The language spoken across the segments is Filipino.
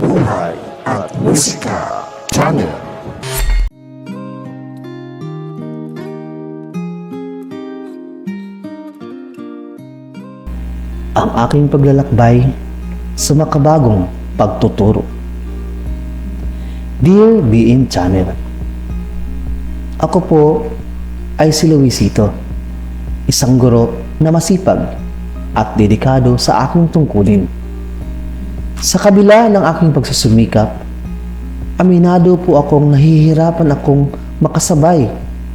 Buhay at Musika Channel. ang aking paglalakbay sa makabagong pagtuturo. Dear BN Channel, Ako po ay si Luisito, isang guro na masipag at dedikado sa aking tungkulin. Sa kabila ng aking pagsusumikap, aminado po akong nahihirapan akong makasabay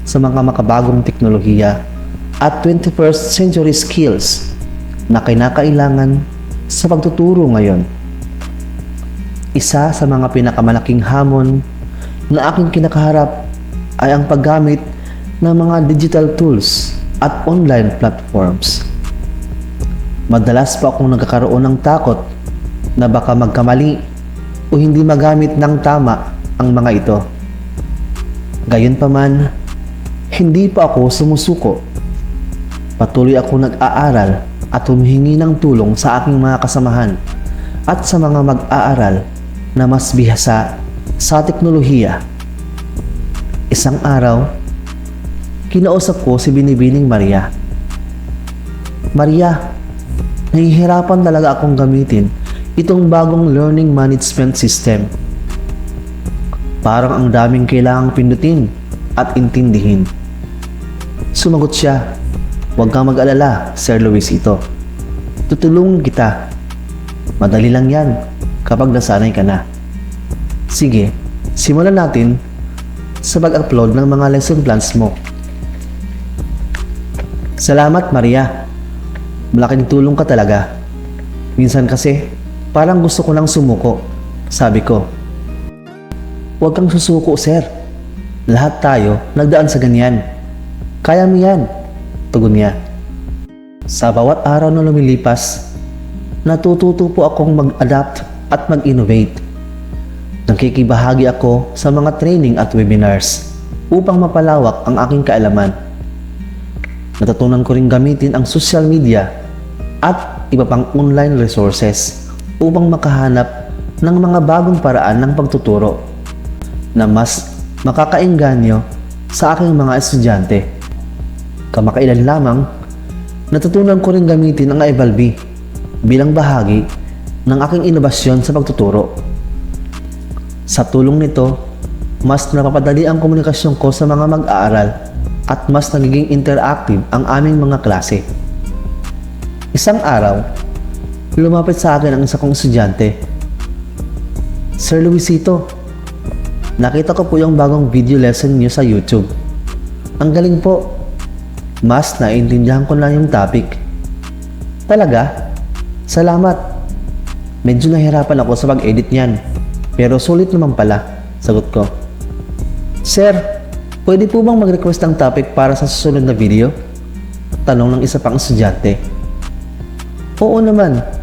sa mga makabagong teknolohiya at 21st century skills na kinakailangan sa pagtuturo ngayon. Isa sa mga pinakamalaking hamon na aking kinakaharap ay ang paggamit ng mga digital tools at online platforms. Madalas pa akong nagkakaroon ng takot na baka magkamali o hindi magamit ng tama ang mga ito. Gayunpaman, hindi pa ako sumusuko. Patuloy ako nag-aaral at humihingi ng tulong sa aking mga kasamahan at sa mga mag-aaral na mas bihasa sa teknolohiya. Isang araw, kinausap ko si Binibining Maria. Maria, nahihirapan talaga akong gamitin itong bagong learning management system. Parang ang daming kailangang pindutin at intindihin. Sumagot siya, Huwag kang mag-alala, Sir Luisito. Tutulungan kita. Madali lang yan kapag nasanay ka na. Sige, simulan natin sa pag-upload ng mga lesson plans mo. Salamat, Maria. Malaking tulong ka talaga. Minsan kasi, parang gusto ko nang sumuko. Sabi ko, Huwag kang susuko, sir. Lahat tayo nagdaan sa ganyan. Kaya mo yan. Tugon niya. Sa bawat araw na lumilipas, natututo po akong mag-adapt at mag-innovate. Nakikibahagi ako sa mga training at webinars upang mapalawak ang aking kaalaman. Natutunan ko rin gamitin ang social media at iba pang online resources upang makahanap ng mga bagong paraan ng pagtuturo na mas makakainganyo sa aking mga estudyante. Kamakailan lamang, natutunan ko rin gamitin ang iValby bilang bahagi ng aking inobasyon sa pagtuturo. Sa tulong nito, mas napapadali ang komunikasyon ko sa mga mag-aaral at mas nagiging interactive ang aming mga klase. Isang araw, lumapit sa akin ang isa kong estudyante. Sir Luisito, nakita ko po yung bagong video lesson niyo sa YouTube. Ang galing po, mas naintindihan ko na yung topic. Talaga? Salamat. Medyo nahirapan ako sa pag-edit niyan. Pero sulit naman pala, sagot ko. Sir, pwede po bang mag-request ng topic para sa susunod na video? Tanong ng isa pang estudyante. Oo naman.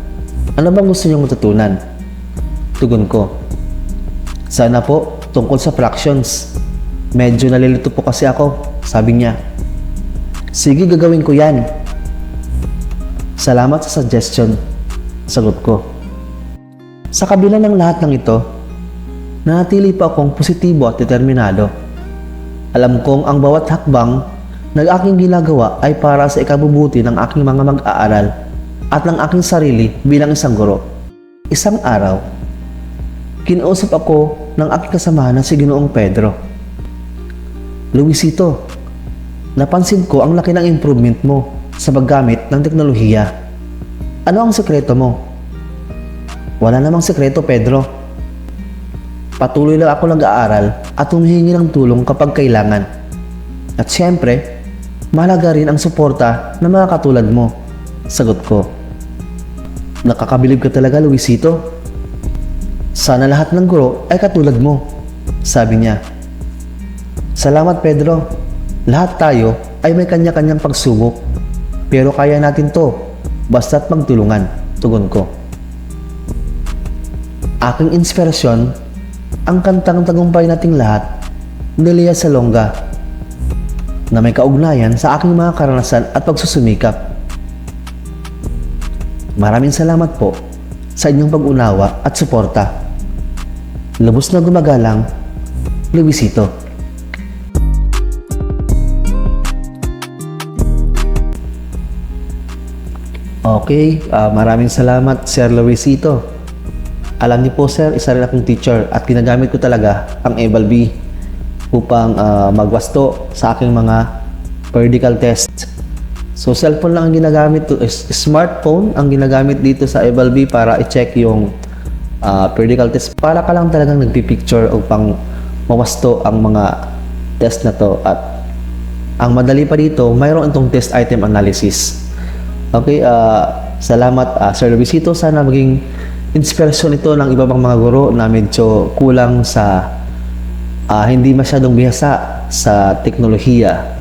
Ano bang gusto niyong matutunan? Tugon ko. Sana po tungkol sa fractions. Medyo nalilito po kasi ako, sabi niya. Sige, gagawin ko yan. Salamat sa suggestion. Sagot ko. Sa kabila ng lahat ng ito, nanatili pa akong positibo at determinado. Alam kong ang bawat hakbang na aking ginagawa ay para sa ikabubuti ng aking mga mag-aaral at ng aking sarili bilang isang guro. Isang araw, kinausap ako ng aking kasamahan na si Ginoong Pedro. Luisito, napansin ko ang laki ng improvement mo sa paggamit ng teknolohiya. Ano ang sekreto mo? Wala namang sekreto, Pedro. Patuloy lang ako nag-aaral at humihingi ng tulong kapag kailangan. At siyempre, mahalaga rin ang suporta ng mga katulad mo. Sagot ko. Nakakabilib ka talaga, Luisito. Sana lahat ng guro ay katulad mo. Sabi niya. Salamat, Pedro. Lahat tayo ay may kanya-kanyang pagsubok. Pero kaya natin to, basta't magtulungan, tugon ko. Aking inspirasyon, ang kantang tagumpay nating lahat, ni Lea Salonga, na may kaugnayan sa aking mga karanasan at pagsusumikap. Maraming salamat po sa inyong pag-unawa at suporta. Lubos na gumagalang, Luisito. Okay, ah, maraming salamat Sir Luisito. Alam niyo po sir, isa rin akong teacher at ginagamit ko talaga ang Eval upang ah, magwasto sa aking mga periodical test. So cellphone lang ang ginagamit, smartphone ang ginagamit dito sa Eval B para i-check yung ah, periodical test. Para ka lang talagang nagpipicture upang mawasto ang mga test na to at ang madali pa dito, mayroon itong test item analysis. Okay, ah, salamat ah, Sir Luisito. Sana maging inspirasyon ito ng iba pang mga guro na medyo kulang sa ah, hindi masyadong bihasa sa teknolohiya.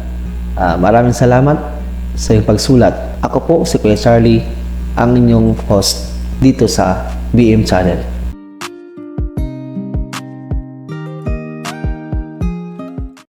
Ah, maraming salamat sa iyong pagsulat. Ako po si Kuya Charlie, ang inyong host dito sa BM Channel.